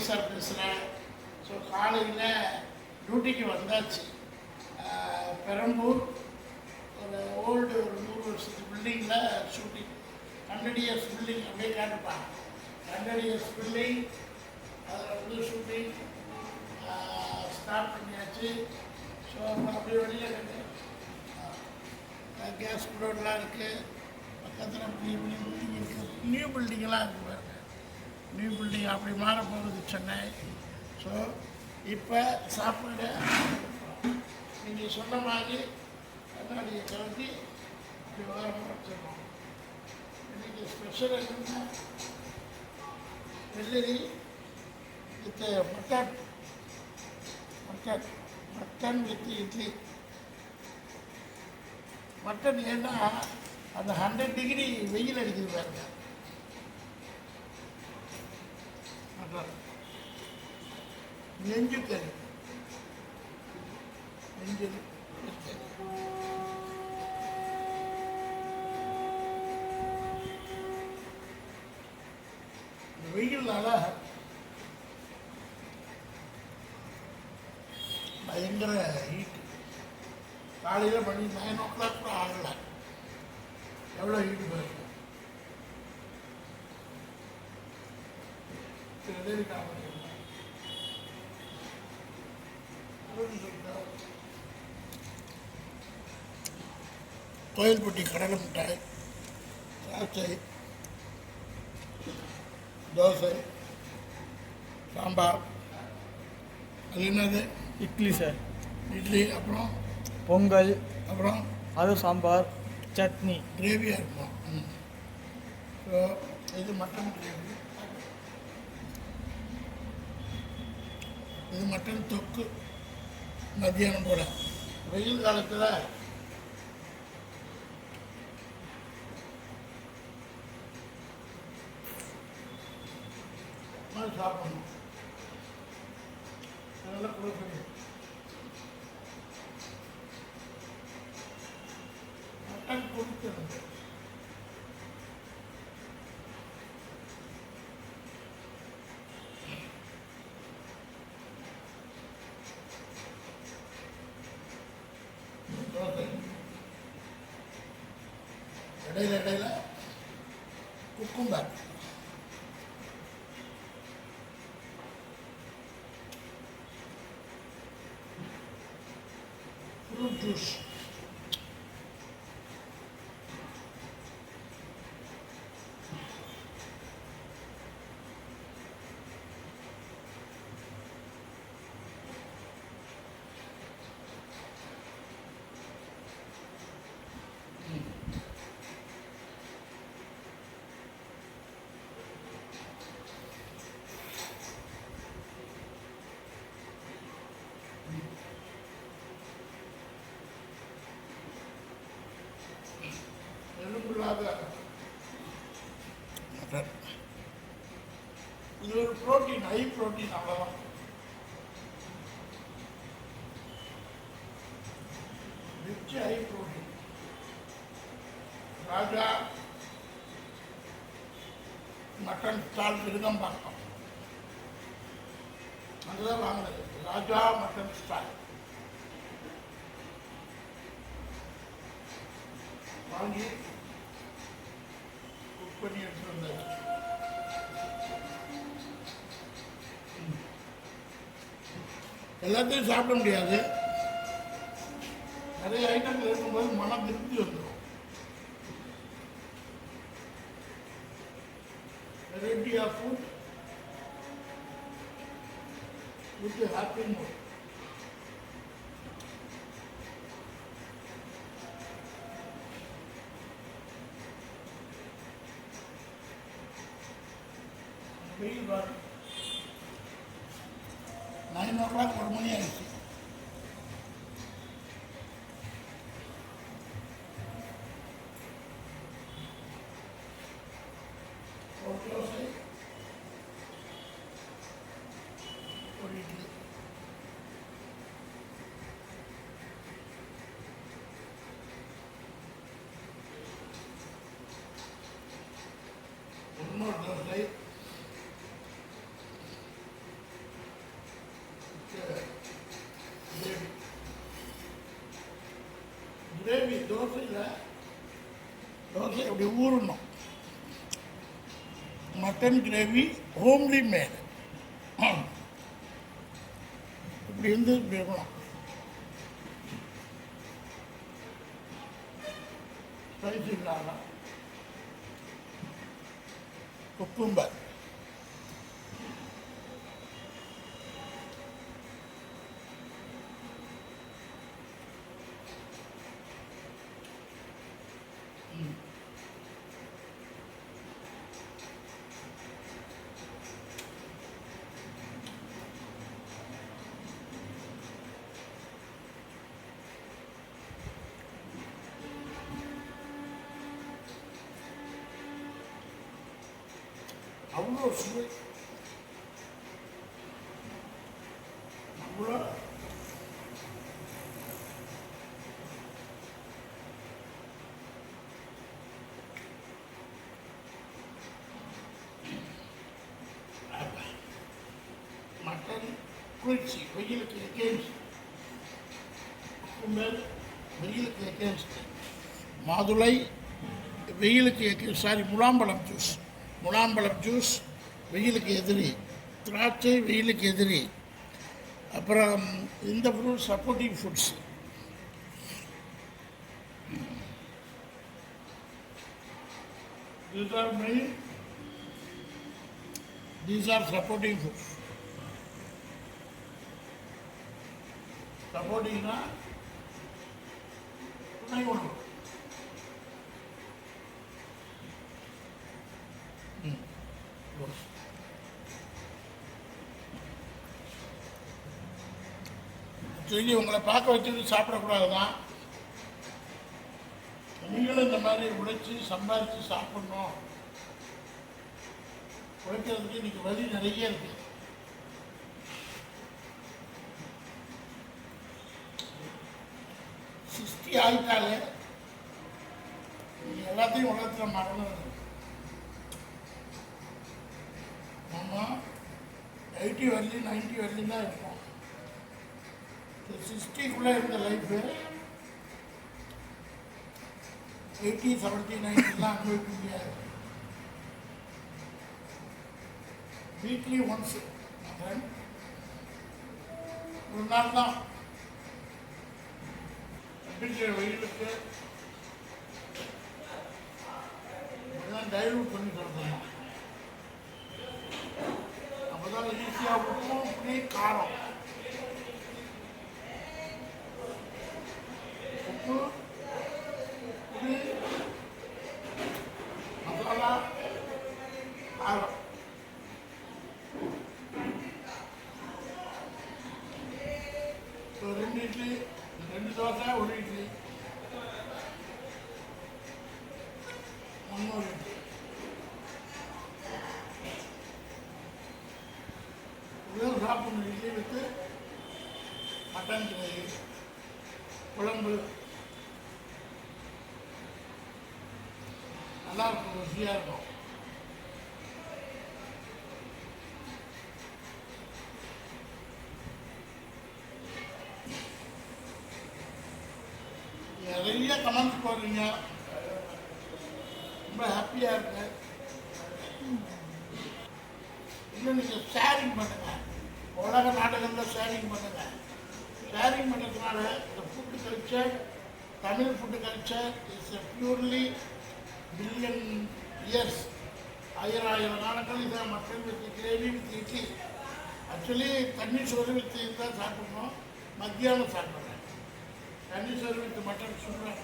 Officer பேசுகிறேன் so காலையில் டியூட்டிக்கு வந்தாச்சு. பெரம்பூர் ஒரு ஓல்டு ஒரு நூறு வருஷத்து பில்டிங்கில் ஷூட்டிங் ஹண்ட்ரட் இயர்ஸ் பில்டிங் அப்படியே காட்டுப்பாங்க. ஹண்ட்ரட் இயர்ஸ் பில்டிங் அதில் வந்து ஷூட்டிங் ஸ்டார்ட் பண்ணியாச்சு. ஸோ அப்படியே வெளியில் கேஸ் குடோன்லாம் இருக்குது பக்கத்தில் பெரிய பெரிய பில்டிங் இருக்குது நியூ பில்டிங்கெல்லாம் இருக்குது நியூ பில்டிங் அப்படி மாற போகுது சென்னை. ஸோ இப்போ சாப்பாடு நீங்கள் சொன்ன மாதிரி கண்ணாடியை கலந்து இப்படி வாரம் வச்சிருக்கோம். இன்றைக்கி ஸ்பெஷல் என்னன்னா வெள்ளரி with mutton mutton mutton with idli. Mutton ஏன்னா அந்த ஹண்ட்ரட் டிகிரி வெயில் அடிக்குது பாருங்கள் நெஞ்சு கறி நெஞ்சு வெயில் இந்த வெயில்னால பயங்கர ஹீட் காலையில் மணி நைன் ஓ கிளாக் கூட ஆகலை எவ்வளோ ஹீட் பாருங்க கோயில்பட்டி கடலை மிட்டாய் திராட்சை தோசை சாம்பார் அது என்னது? இட்லி சார். இட்லி அப்புறம்? பொங்கல் அப்புறம்? அது சாம்பார் சட்னி. கிரேவியாக இருக்கும். ஸோ இது மட்டன் கிரேவி. இது மட்டன் தொக்கு. மத்தியானம் போல வெயில் காலத்தில் சாப்பிடணும். அதெல்லாம் கொடுக்கணும் மட்டன் கொடுக்கணும் தோசை. இடையில இடையில குக்கும்பர் ஃப்ரூட் ஜூஸ் இது ஒரு புரோட்டீன் ஹை புரோட்டீன் அவ்வளோதான் rich high protein Raja mutton stall விருதம் பார்த்தோம் அதுதான் வாங்கினது. ராஜா மட்டன் ஸ்டால் வாங்கி பண்ணி எடுத்துட்டு வந்தார் எல்லாத்தையும் சாப்பிட முடியாது. நிறைய ஐட்டங்கள் இருக்கும்போது மனம் திருப்தி வந்துடும் variety of food with happy mood nine o'clock ஒரு மணி ஆயிடுச்சு ஒரு தோசை ஒரு இட்லி இன்னொரு தோசை கிரேவி தோசையில் தோசை அப்படி ஊறணும். மட்டன் கிரேவி ஹோம்லி மேடு இப்படி இருந்து இப்படி இருக்கணும் ஸ்பைசி இல்லாத குக்கும்பர் அவ்வளோ சுவை அவ்வளோ மட்டன் குளிர்ச்சி வெயிலுக்கு எகேன்ஸ்ட் கும்பல் வெயிலுக்கு எகேன்ஸ்ட் மாதுளை வெயிலுக்கு எகே சாரி முலாம்பழம் ஜூஸ் முலாம்பழம் ஜூஸ் வெயிலுக்கு எதிரி திராட்சை வெயிலுக்கு எதிரி. அப்புறம் இந்த fruit supportive foods These are main, these are supporting foods. சப்போர்ட்டிங்னா துணை உணவு good. சொல்லி உங்களை பார்க்க வச்சுட்டு சாப்பிடக்கூடாது தான் நீங்களும் இந்த மாதிரி உழைச்சி சம்பாதிச்சு சாப்பிடணும். உழைக்கிறதுக்கு இன்னைக்கு வழி நிறைய இருக்கு. சிக்ஸ்டி ஆகிட்டாலே எல்லாத்தையும் உலகத்தில் மறந்துடுது நம்ம எயிட்டி வரலையும் நைன்ட்டி வரலையும் தான் இருப்போம் சிக்ஸ்டிக்குள்ளே இருந்த லைஃபு எயிட்டி செவன்ட்டி நைன்ட்டிலாம் அனுபவிக்க முடியாது வீக்லி ஒன்ஸ் ஒரு நாள் தான். அப்படிங்கிற வெயிலுக்கு டைவ் பண்ணி சொல்கிறேன் Carlos Ricardo. வெறும் சாப்பிடணும் இட்லி வித்து மட்டன் கிரேவி குழம்பு நல்லா இருக்கும் ருசியாக இருக்கும். நிறைய கமெண்ட்ஸ் போடுறீங்க. ரொம்ப ஹாப்பியாக இருக்கு. இன்னும் நீங்கள் ஷேரிங் பண்ணுங்க. உலக நாடுகளில் ஷேரிங் பண்ணுங்க. ஷேரிங் பண்ணுறதுனால இந்த food culture Tamil food culture is a purely billion years ஆயிரம் ஆயிரம் இதை mutton with gravy with idli actually தண்ணி சோறு வித் தான் சாப்பிடணும். மத்தியானம் சாப்பிட்றேன் தண்ணி சோறு வித் மட்டன் சொல்கிறேன்